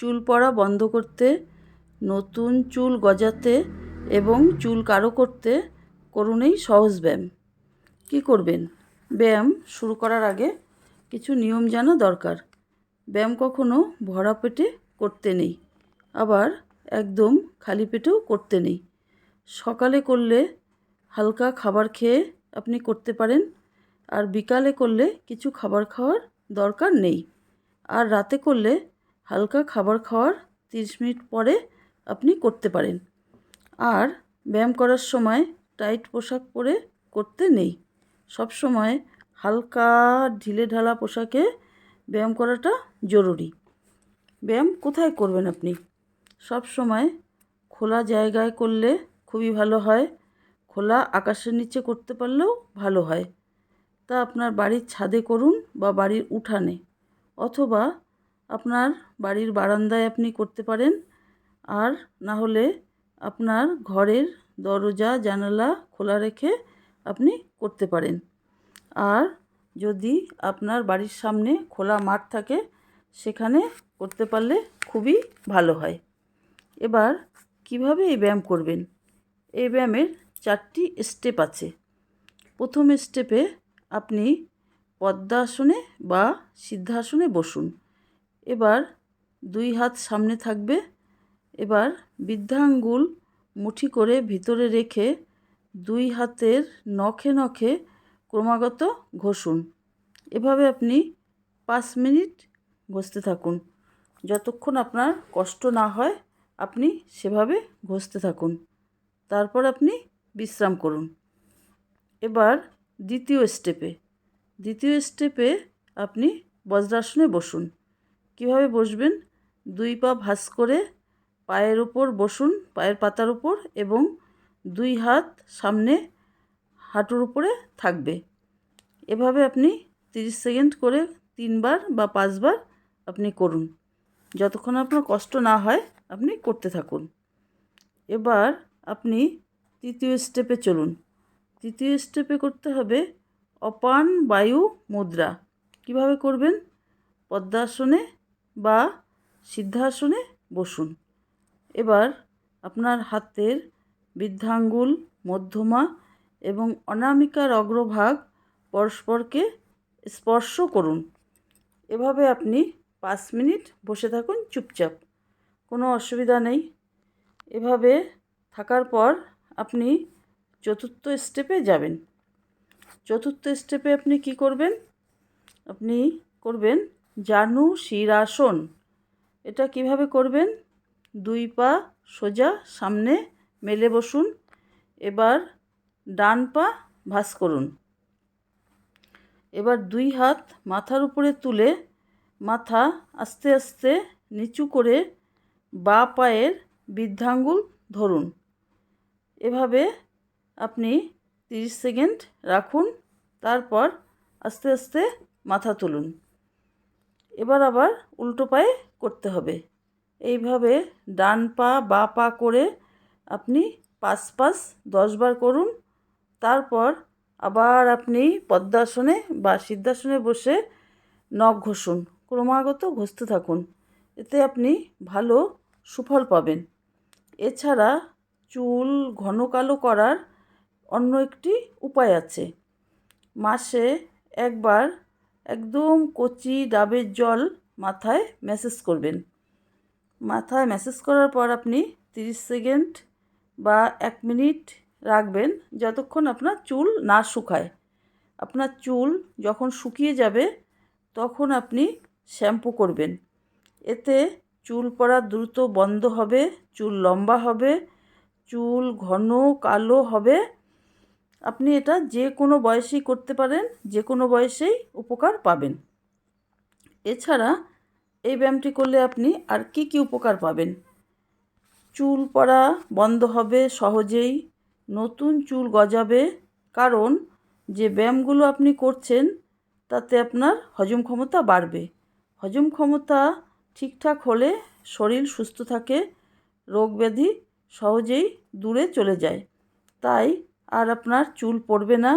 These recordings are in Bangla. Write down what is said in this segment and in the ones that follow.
চুল পড়া বন্ধ করতে, নতুন চুল গজাতে এবং চুল কারও করতে করুন এই সহজ ব্যায়াম। কী করবেন? ব্যায়াম শুরু করার আগে কিছু নিয়ম জানা দরকার। ব্যায়াম কখনো ভরা পেটে করতে নেই, আবার একদম খালি পেটেও করতে নেই। সকালে করলে হালকা খাবার খেয়ে আপনি করতে পারেন, আর বিকালে করলে কিছু খাবার খাওয়ার দরকার নেই। আর রাতে করলে হালকা খাবার খাওয়ার তিরিশ মিনিট পরে আপনি করতে পারেন। আর ব্যায়াম করার সময় টাইট পোশাক পরে করতে নেই। সব সময় হালকা ঢিলে ঢালা পোশাকে ব্যায়াম করাটা জরুরি। ব্যায়াম কোথায় করবেন আপনি? সব সময় খোলা জায়গায় করলে খুবই ভালো হয়। খোলা আকাশের নিচে করতে পারলেও ভালো হয়। তা আপনার বাড়ির ছাদে করুন বা বাড়ির উঠানে। অথবা আপনার বাড়ির বারান্দায় আপনি করতে পারেন। আর না হলে আপনার ঘরের দরজা, জানালা খোলা রেখে আপনি করতে পারেন। আর যদি আপনার বাড়ির সামনে খোলা মাঠ থাকে, সেখানে করতে পারলে খুবই ভালো হয়। এবার কীভাবে এই ব্যায়াম করবেন? এই ব্যায়ামের চারটি স্টেপ আছে। প্রথম স্টেপে আপনি পদ্মাসনে বা সিদ্ধাসনে বসুন। এবার দুই হাত সামনে থাকবে। এবার বৃদ্ধাঙ্গুল মুঠি করে ভিতরে রেখে দুই হাতের নখে নখে ক্রমাগত ঘষুন। এভাবে আপনি পাঁচ মিনিট ঘষতে থাকুন। যতক্ষণ আপনার কষ্ট না হয়, আপনি সেভাবে ঘষতে থাকুন। তারপর আপনি বিশ্রাম করুন। এবার দ্বিতীয় স্টেপে। দ্বিতীয় স্টেপে আপনি বজ্রাসনে বসুন। কীভাবে বসবেন? দুই পা ভাঁজ করে পায়ের ওপর বসুন, পায়ের পাতার উপর এবং দুই হাত সামনে হাঁটুর উপরে থাকবে। এভাবে আপনি তিরিশ সেকেন্ড করে তিনবার বা পাঁচবার আপনি করুন। যতক্ষণ আপনার কষ্ট না হয়, আপনি করতে থাকুন। এবার আপনি তৃতীয় স্টেপে চলুন। তৃতীয় স্টেপে করতে হবে অপান বায়ু মুদ্রা। কীভাবে করবেন? পদ্মাসনে বা সিদ্ধাসনে বসুন। এবার আপনার হাতের বৃদ্ধাঙ্গুল, মধ্যমা এবং অনামিকার অগ্রভাগ পরস্পরকে স্পর্শ করুন। এভাবে আপনি পাঁচ মিনিট বসে থাকুন চুপচাপ, কোনো অসুবিধা নেই। এভাবে থাকার পর আপনি চতুর্থ স্টেপে যাবেন। চতুর্থ স্টেপে আপনি কি করবেন? আপনি করবেন জানু শিরাসন। এটা কীভাবে করবেন? দুই পা সোজা সামনে মেলে বসুন। এবার ডান পা ভাঁজ করুন। এবার দুই হাত মাথার উপরে তুলে মাথা আস্তে আস্তে নিচু করে বা পায়ের বৃদ্ধাঙ্গুল ধরুন। এভাবে আপনি তিরিশ সেকেন্ড রাখুন। তারপর আস্তে আস্তে মাথা তুলুন। এবার আবার উল্টো পায়ে করতে হবে। এইভাবে ডান পা বা পা করে আপনি পাঁচ পাঁচ দশবার করুন। তারপর আবার আপনি পদ্মাসনে বা সিদ্ধাসনে বসে নখ ঘষুন, ক্রমাগত ঘষতে থাকুন। এতে আপনি ভালো সুফল পাবেন। এছাড়া চুল ঘন কালো করার অন্য একটি উপায় আছে। মাসে একবার একদম কচি ডাবের জল মাথায় ম্যাসেজ করবেন। মাথায় ম্যাসেজ করার পর আপনি তিরিশ সেকেন্ড বা এক মিনিট রাখবেন যতক্ষণ আপনার চুল না শুকায়। আপনার চুল যখন শুকিয়ে যাবে তখন আপনি শ্যাম্পু করবেন। এতে চুল পড়া দ্রুত বন্ধ হবে, চুল লম্বা হবে, চুল ঘন কালো হবে আপনি এটা যে কোনো বয়সেই করতে পারেন, যে কোনো বয়সেই উপকার পাবেন। এছাড়া এই ব্যায়ামটি করলে আপনি আর কি কি উপকার পাবেন? চুল পড়া বন্ধ হবে সহজেই, নতুন চুল গজাবে, কারণ যে ব্যায়ামগুলো আপনি করছেন, তাতে আপনার হজম ক্ষমতা বাড়বে। হজম ক্ষমতা ঠিকঠাক হলে শরীর সুস্থ থাকে, রোগ ব্যাধি সহজেই দূরে চলে যায়। তাই আর আপনার চুল পড়বে না।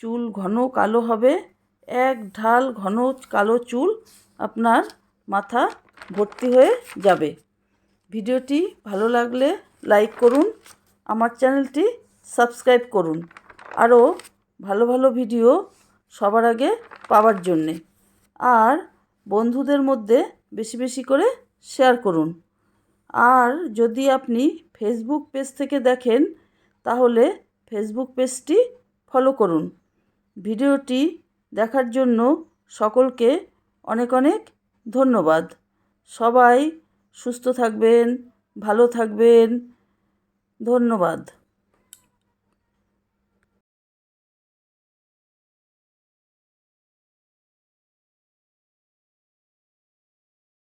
চুল ঘন কালো হবে। এক ঢাল ঘন কালো চুল আপনার মাথা ভর্তি হয়ে যাবে। ভিডিওটি ভালো লাগলে লাইক করুন, আমার চ্যানেলটি সাবস্ক্রাইব করুন। আরও ভালো ভালো ভিডিও সবার আগে পাওয়ার জন্যে। আর বন্ধুদের মধ্যে বেশি বেশি করে শেয়ার করুন। আর যদি আপনি ফেসবুক পেজ থেকে দেখেন, তাহলে ফেসবুক পেজটি ফলো করুন। ভিডিওটি দেখার জন্য সকলকে অনেক অনেক ধন্যবাদ। সবাই সুস্থ থাকবেন, ভালো থাকবেন। ধন্যবাদ।